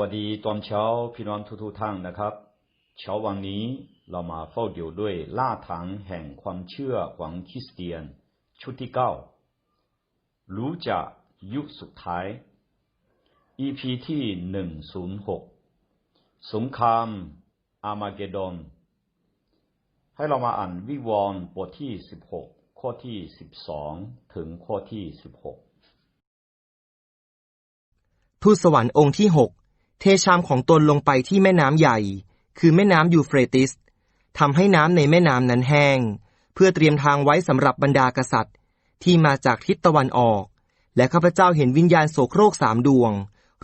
วัสดีตอนเช้าพี่น้องทุกๆท่านนะครับ เช้าวันนี้เรามาเฝ้าอยู่ด้วยล่าถังแห่งความเชื่อของคริสเตียน ชุดที่เก้ารู้จักยุคสุดท้าย EP ที่หนึ่งศูนย์หกสงครามอามาเกดอนให้เรามาอ่านวิวรณ์บทที่สิบหกข้อที่สิบสองถึงข้อที่สิบหกทูตสวรรค์องค์ที่หก เทชามของตนลงไปที่แม่น้ำใหญ่ คือแม่น้ำยูเฟรติสทำให้น้ำในแม่น้ำนั้นแห้ง เพื่อเตรียมทางไว้สำหรับบรรดากษัตริย์ ที่มาจากทิศตะวันออก และข้าพเจ้าเห็นวิญญาณโสโครกสามดวง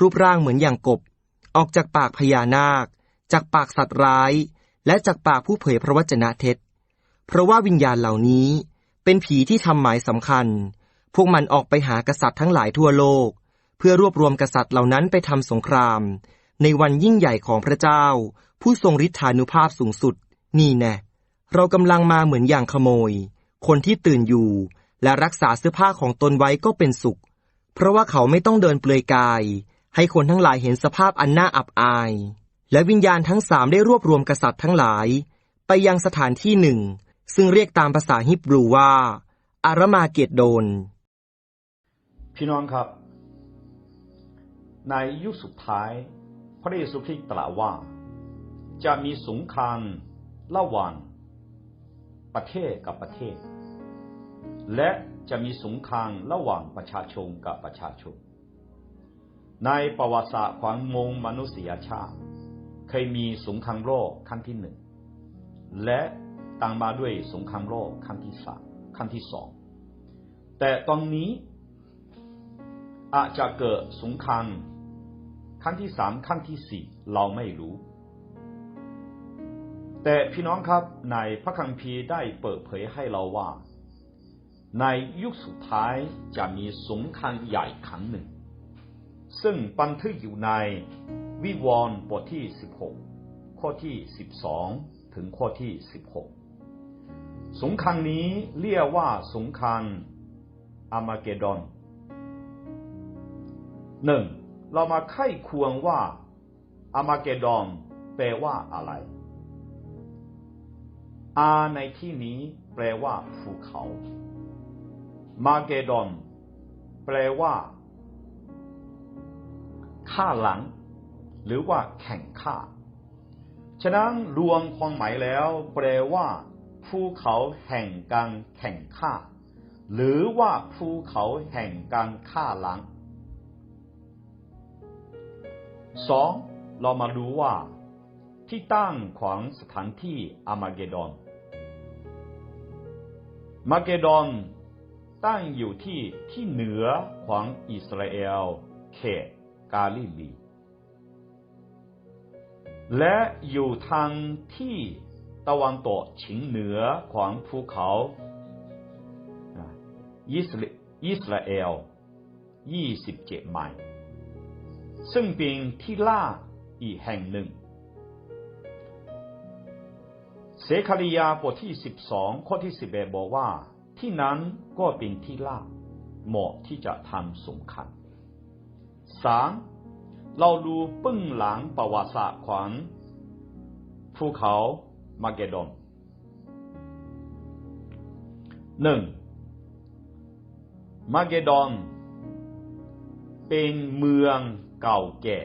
รูปร่างเหมือนอย่างกบ ออกจากปากพญานาค จากปากสัตว์ร้าย และจากปากผู้เผยพระวจนะเท็จ เพราะว่าวิญญาณเหล่านี้ เป็นผีที่ทำหมายสำคัญ พวกมันออกไปหากษัตริย์ทั้งหลายทั่วโลก เพื่อรวบรวมกษัตริย์เหล่านั้นไปทำสงคราม ในวันยิ่งใหญ่ของพระเจ้า ผู้ทรงฤทธานุภาพสูงสุด นี่แน่เรากำลังมาเหมือนอย่างขโมย คนที่ตื่นอยู่ และรักษาเสื้อผ้าของตนไว้ก็เป็นสุข เพราะว่าเขาไม่ต้องเดินเปลือยกาย ให้คนทั้งหลายเห็นสภาพอันน่าอับอาย และวิญญาณทั้งสามได้รวบรวมกษัตริย์ทั้งหลาย ไปยังสถานที่หนึ่ง ซึ่งเรียกตามภาษาฮิบรูว่า อารมาเกดโดน พี่น้องครับ ในยุคสุดท้าย พระเยซูคริสต์ตรัสว่า จะมีสงครามระหว่างประเทศกับประเทศ และจะมีสงครามระหว่างประชาชนกับประชาชน ในประวัติศาสตร์ของมงมนุษยชาติ เคยมีสงครามโลกครั้งที่หนึ่งและตามมาด้วยสงครามโลกครั้งที่สามครั้งที่สองแต่ตอนนี้ อาจจะเกิดสงครามครั้งที่สามครั้งที่สี่เราไม่รู้ แต่พี่น้องครับในพระคัมภีร์ได้เปิดเผยให้เราว่า ในยุคสุดท้ายจะมีสงครามใหญ่ครั้งหนึ่ง ซึ่งบันทึกอยู่ในวิวรณ์บทที่ 16 ข้อที่ 12 ถึงข้อที่ 16 สงครามนี้เรียกว่าสงครามอามาเกดอน หนึ่งเรามาไข้ควงว่าอามาเกดอนแปลว่าอะไร อาในที่นี้แปลว่าภูเขา มาเกดอนแปลว่าฆ่าหลัง หรือว่าแข่งฆ่า ฉะนั้นรวมความหมายแล้ว แปลว่าภูเขาแห่งการแข่งฆ่า หรือว่าภูเขาแห่งการฆ่าหลัง สองเรามาดูว่า ที่ตั้งของสถานที่อามาเกดอน มาเกดอนตั้งอยู่ที่ที่เหนือของอิสราเอลเขตกาลิลี และอยู่ทางที่ตะวันตกเฉียงเหนือของภูเขาอิสราเอล 27 ไมล์ ซึ่งเป็นที่ล่าอีกแห่งหนึ่ง เสคาริยาบทที่12ข้อที่11บอกว่า ที่นั้นก็เป็นที่ล่าเหมาะที่จะทำสงครามสามเราดูปึ้งหลังประวัติศาสตร์ของภูเขามาเกดอนหนึ่งมาเกดอนเป็นเมือง เก่าแก่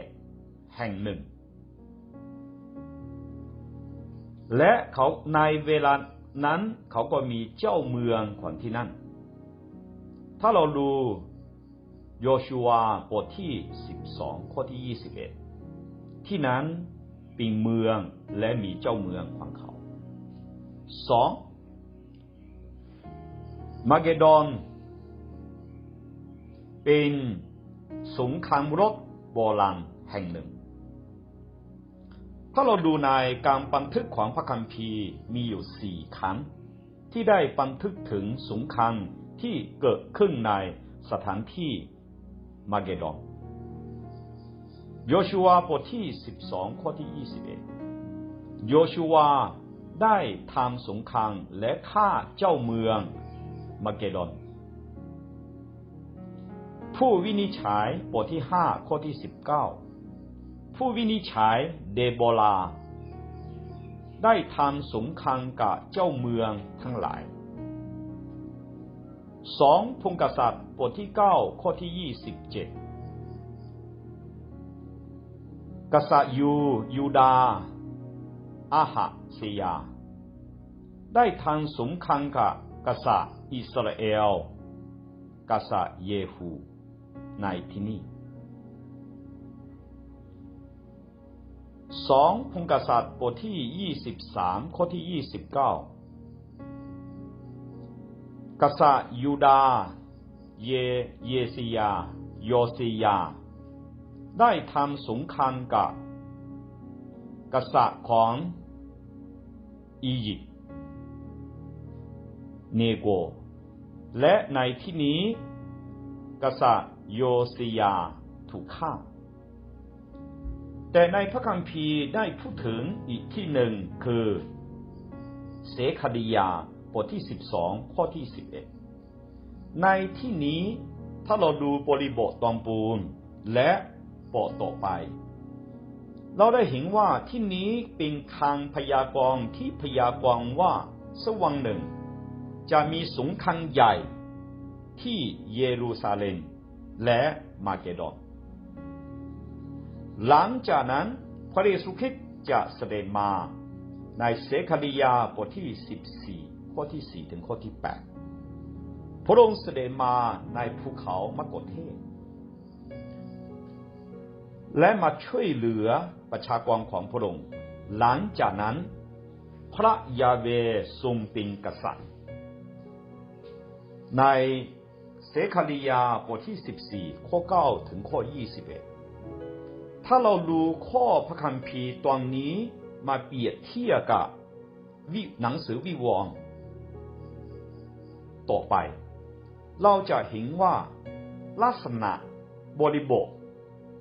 แห่งหนึ่ง และเขาในเวลานั้นเขาก็มีเจ้าเมืองของที่นั่น ถ้าเราดูโยชูวาบทที่ 12 ข้อที่ 21 ที่นั้นเป็นเมืองและมีเจ้าเมืองของเขา 2. มาเกดอน เป็นสงครามรบ โบราณแห่งหนึ่ง ถ้าเราดูในการบันทึกของพระคัมภีร์มีอยู่สี่ครั้ง ที่ได้บันทึกถึงสงครามที่เกิดขึ้นในสถานที่มาเกดอนโยชูวาบทที่ 12 ข้อที่ 21 โยชูวาได้ทำสงครามและฆ่าเจ้าเมืองมาเกดอน ผู้วินิจฉัยบทที่5ข้อที่19ผู้วินิจฉัยเดโบลา ได้ทำสงครามกับเจ้าเมืองทั้งหลายสองพงกษัตริย์บทที่เก้าข้อที่ยี่สิบเจ็ดกษัตริย์ยูยูดาอาหะเซียได้ทำสงครามกับกษัตริย์อิสราเอล กษัตริย์เยฮู ในที่นี้สองพงกษัตริย์บทที่ยี่สิบสามข้อที่ยี่สิบเก้ากษัตริย์ยูดา เยเยซียา โยซียา ได้ทำสงครามกับ กษัตริย์ของอียิปต์เนโก และในที่นี้ กษัตริย์ โยซียาถูกฆ่า แต่ในพระคัมภีร์ได้พูดถึงอีกที่หนึ่งคือเสคดียาบทที่ 12 ข้อที่ 11 ในที่นี้ถ้าเราดูบริบทตอนปูนและบทต่อไป เราได้เห็นว่าที่นี้เป็นทางพยากรณ์ที่พยากรณ์ว่าสวรรค์หนึ่ง จะมีสงครามใหญ่ที่เยรูซาเล็ม และมาเกดอน หลังจากนั้นพระเยซูคริสต์จะเสด็จมาในเสคดียาบทที่ 14 ข้อที่ 4 ถึงข้อที่ 8 พระองค์เสด็จมาในภูเขามกเทศ และมาช่วยเหลือประชากรของพระองค์ หลังจากนั้นพระยาเวทรงเป็นกษัตริย์ ใน เสคดียาบทที่ 14 ข้อ 9 ถึงข้อ 21 ถ้าเราดูข้อพระคัมภีร์ตอนนี้มาเปรียบเทียบกับวิหนังสือวิวรณ์ต่อไป เราจะเห็นว่าลักษณะบริบท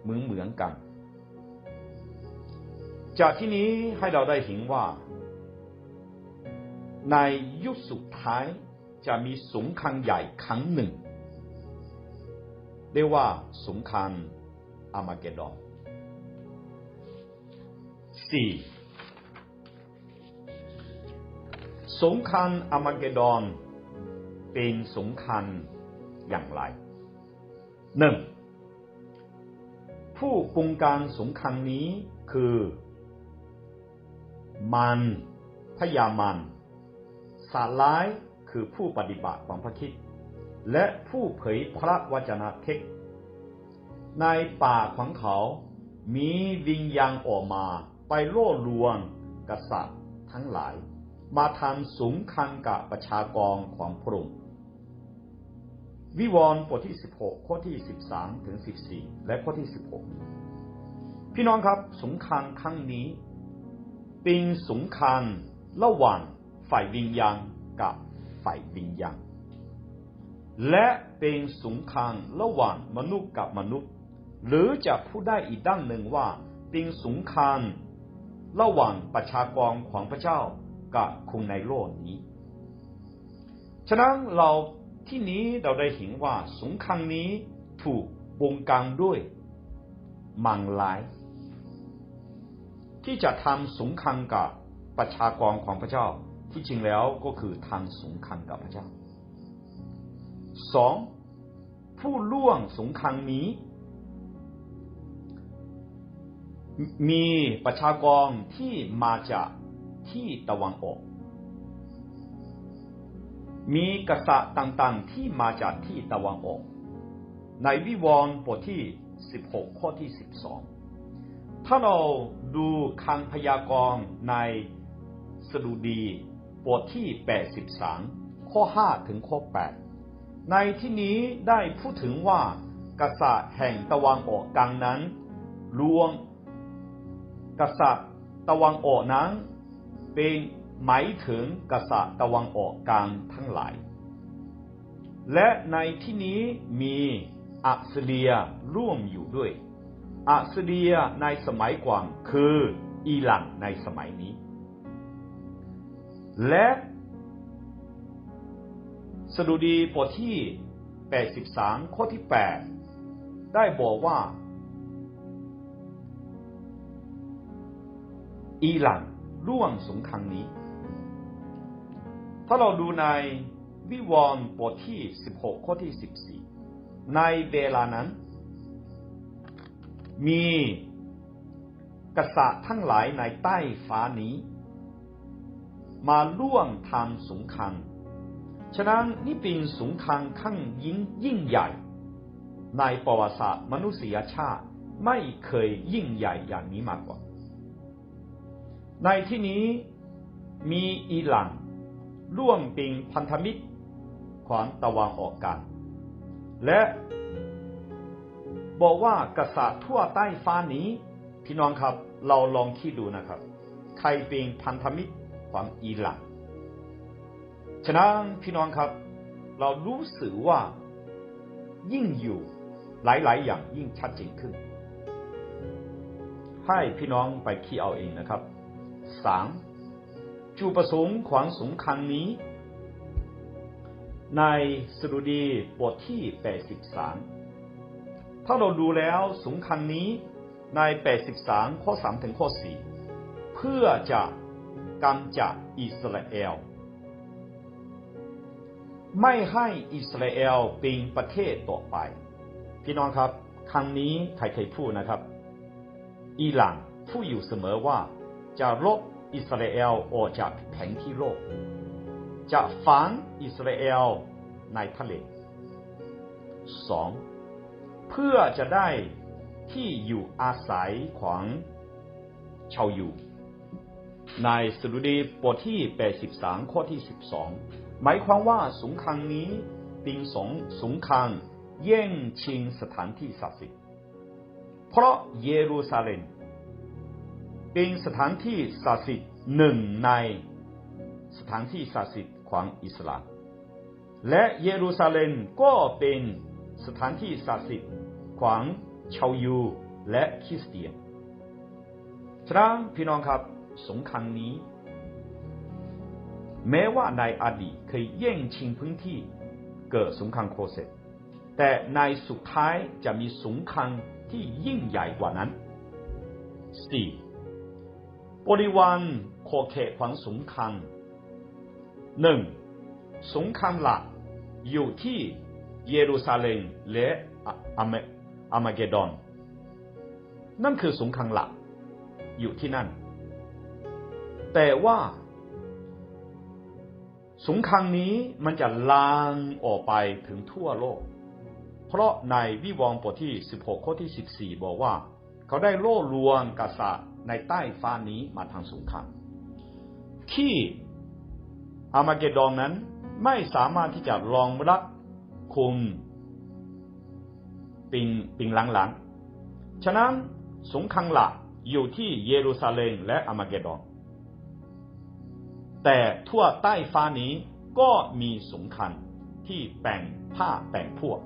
เหมือนเหมือนกัน จากที่นี้ให้เราได้เห็นว่า ในยุคสุดท้ายจะมีสงครามใหญ่ครั้งหนึ่ง เรียกว่าสงครามอามาเกดอนสี่สงครามอามาเกดอนเป็นสงครามอย่างไรหนึ่งผู้กงการสงครามนี้คือมันพยามันสาร้ายคือผู้ปฏิบัติความพระคิด และผู้เผยพระวจนะเทศในป่าของเขา มีวิญญาณออกมาไปล่อลวงกษัตริย์ทั้งหลาย มาทำสงครามกับประชากรของพระองค์วิวรณ์บทที่ 16 ข้อที่ 13 ถึง 14 และข้อที่ 16 พี่น้องครับสงครามครั้งนี้ เป็นสงครามระหว่างฝ่ายวิญญาณกับฝ่ายวิญญาณ และเป็นสงครามระหว่างมนุษย์กับมนุษย์ หรือจะพูดได้อีกด้านหนึ่งว่าเป็นสงครามระหว่างประชากรของพระเจ้ากับคนในโลกนี้ ฉะนั้นเราที่นี้เราได้เห็นว่าสงครามนี้ถูกบงการด้วยมังลาย ที่จะทำสงครามกับประชากรของพระเจ้า ที่จริงแล้วก็คือทางสงครามกับพระเจ้า สองผู้ล่วงสงครามนี้ มีประชากรที่มาจากที่ตะวันออก มีกษัตริย์ต่างๆที่มาจากที่ตะวันออก ในวิวรณ์บทที่ 16 ข้อที่ 12 ถ้าเราดูคังพยากรณ์ในสดุดีบทที่ 83 ข้อ 5 ถึงข้อ 8 ในที่นี้ได้พูดถึงว่ากษัตริย์แห่งตะวันออกกลางนั้นลวงกษัตริย์ตะวันออกนั้น เป็นหมายถึงกษัตริย์ตะวันออกกลางทั้งหลาย และในที่นี้มีอัสเดียร่วมอยู่ด้วย อัสเดียในสมัยก่อนคืออิหร่านในสมัยนี้ และ สดุดีบทที่ 83 ข้อที่ 8 ได้บอกว่า อิหร่านร่วมสงครามนี้ ถ้าเราดูในวิวรณ์บทที่ 16 ข้อที่ 14 ในเวลานั้น มีกษัตริย์ทั้งหลายในใต้ฟ้านี้ มาร่วมทำสงคราม ฉะนั้นนี่เป็นสงครามขั้งยิ่งยิ่งใหญ่ ในประวัติศาสตร์มนุษยชาติไม่เคยยิ่งใหญ่อย่างนี้มาก่อน ในที่นี้มีอิหร่านร่วมเป็นพันธมิตรของตะวันออกกลางและบอกว่ากษัตริย์ทั่วใต้ฟ้านี้พี่น้องครับเราลองคิดดูนะครับ ใครเป็นพันธมิตรของอิหร่าน ฉะนั้นพี่น้องครับ เรารู้สึกว่ายิ่งอยู่หลาย ๆ อย่างยิ่งชัดเจนขึ้น ให้พี่น้องไปคิดเอาเองนะครับสามจุดประสงค์ของสงครามนี้ ในสดุดีบทที่ 83 ถ้าเราดูแล้วสงครามนี้ใน 83 ข้อ 3 ถึงข้อ 4 เพื่อจะกำจัดอิสราเอล ไม่ให้อิสราเอลเป็นประเทศต่อไป พี่น้องครับคำนี้ใครเคยพูดนะครับ อิหร่านพูดอยู่เสมอว่าจะลบอิสราเอลออกจากแผนที่โลก จะฝังอิสราเอลในทะเลสองเพื่อจะได้ที่อยู่อาศัยของชาวอยู่ในสุดีบทที่ 83 ข้อที่ 12 หมายความว่าสงครามนี้เป็นสงสงครามแย่งชิงสถานที่ศักดิ์สิทธิ์เพราะเยรูซาเล็มเป็นสถานที่ศักดิ์สิทธิ์หนึ่งในสถานที่ศักดิ์สิทธิ์ของอิสลาม และเยรูซาเล็มก็เป็นสถานที่ศักดิ์สิทธิ์ของชาวยูและคริสเตียนฉะนั้นพี่น้องครับสงครามนี้ แม้ว่าในอดีตเคยแย่งชิงพื้นที่เกิดสงครามโคเซตแต่ในสุดท้ายจะมีสงครามที่ยิ่งใหญ่กว่านั้น 4. บริวารขอเขตของสงครามหนึ่งสงครามหลักอยู่ที่เยรูซาเล็มและอาอามาเกดอน นั่นคือสงครามหลักอยู่ที่นั่น แต่ว่า สงครามนี้มันจะลามออกไปถึงทั่วโลก เพราะในวิวรณ์บทที่ 16 ข้อที่ 14 บอกว่า เขาได้โล่ลวงกษัตริย์ในใต้ฟ้านี้มาทางสงคราม ที่อามาเกดอนนั้นไม่สามารถที่จะรองรับคุมปิงปิงหลังๆ ฉะนั้นสงครามหลักอยู่ที่เยรูซาเล็มและอามาเกดอน แต่ทั่วใต้ฟ้านี้ก็มีสงครามที่แบ่งผ้าแบ่งพวก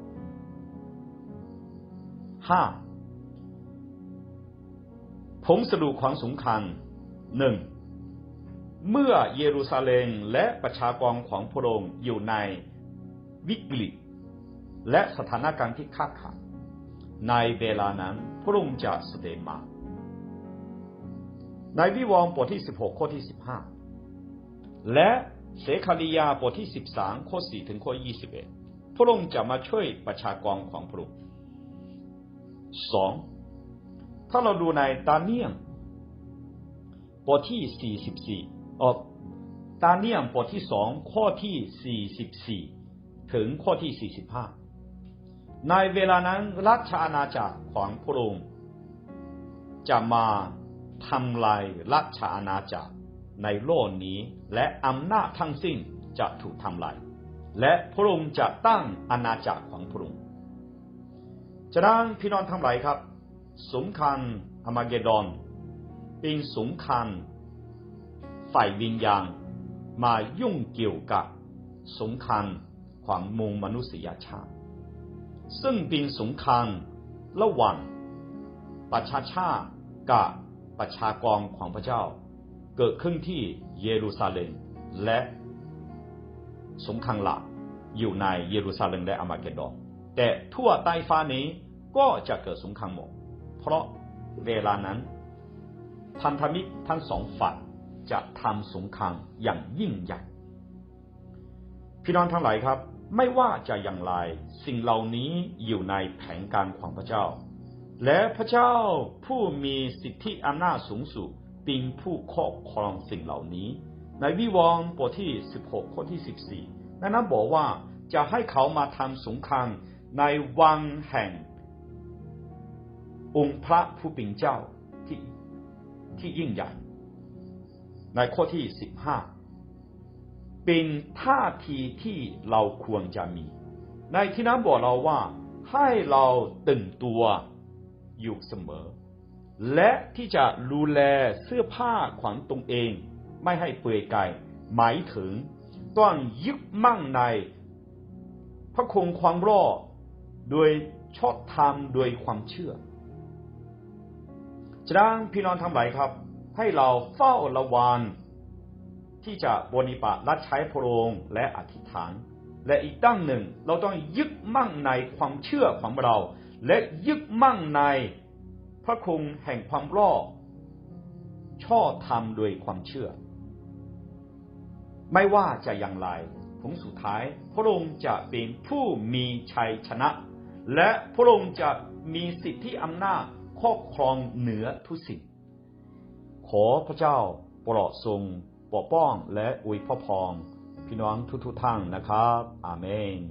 ห้าผมสรุปของสงครามหนึ่งเมื่อเยรูซาเล็มและประชากรของพระองค์อยู่ในวิกฤต และสถานการณ์ที่คาดขันในเวลานั้นพระองค์จะเสด็จมา ในวิวรณ์บทที่ 16 ข้อที่ 15 และเสคาริยาบทที่ 13 ข้อ 4 ถึงข้อ 21 พระองค์จะมาช่วยประชากรของพระองค์สองถ้าเราดูในตาเนียมบทที่ 44ออกตาเนียมบทที่สองข้อที่ 44 ถึงข้อที่ 45 ในเวลานั้นรัชอาณาจักรของพระองค์จะมาทำลายรัชอาณาจักร ในโลกนี้และอำนาจทั้งสิ้นจะถูกทำลาย และพระองค์จะตั้งอาณาจักรของพระองค์ฉะนั้นพี่น้องทั้งหลายครับสงครามอามาเกดอนเป็นสงครามฝ่ายวิญญาณมายุ่งเกี่ยวกับสงครามความมงมนุษยชาติ ซึ่งเป็นสงครามระหว่างประชาชาติกับประชากรของพระเจ้า เกิดขึ้นที่เยรูซาเล็มและสงครามหลักอยู่ในเยรูซาเล็มและอามาเกดอนแต่ทั่วใต้ฟ้านี้ก็จะเกิดสงครามหมดเพราะเวลานั้นพันธมิตรทั้งสองฝ่ายจะทำสงครามอย่างยิ่งใหญ่พี่น้องทั้งหลายครับ ไม่ว่าจะอย่างไรสิ่งเหล่านี้อยู่ในแผนการของพระเจ้า และพระเจ้าผู้มีสิทธิอำนาจสูงสุด เป็นผู้ครอบครองสิ่งเหล่านี้ ในวิวรณ์บทที่ 16 ข้อที่ 14 นั้นบอกว่าจะให้เขามาทำสงครามในวังแห่ง องค์พระผู้เป็นเจ้าที่ที่ยิ่งใหญ่ ในข้อที่ 15 เป็นท่าทีที่เราควรจะมี ในที่นั้นบอกเราว่าให้เราตื่นตัวอยู่เสมอ และที่จะดูแลเสื้อผ้าของตนเอง ไม่ให้เปื่อยกายหมายถึง ต้องยึดมั่งใน พระคงความรอดโดยชอบธรรมโดยความเชื่อฉะนั้นพี่น้องทั้งหลายครับ ให้เราเฝ้าระวังที่จะบริบัติรับใช้พระองค์และอธิษฐาน และอีกตั้งหนึ่งเราต้องยึดมั่งในความเชื่อของเรา และยึดมั่งใน ระคุณแห่งความรอดชอบธรรมโดยความเชื่อ ไม่ว่าจะอย่างไรผลสุดท้ายพระองค์จะเป็นผู้มีชัยชนะ และพระองค์จะมีสิทธิอำนาจครอบครองเหนือทุกสิ่ง ขอพระเจ้าโปรดทรงปกป้องและอวยพรพี่น้องทุกๆท่านนะครับ อาเมน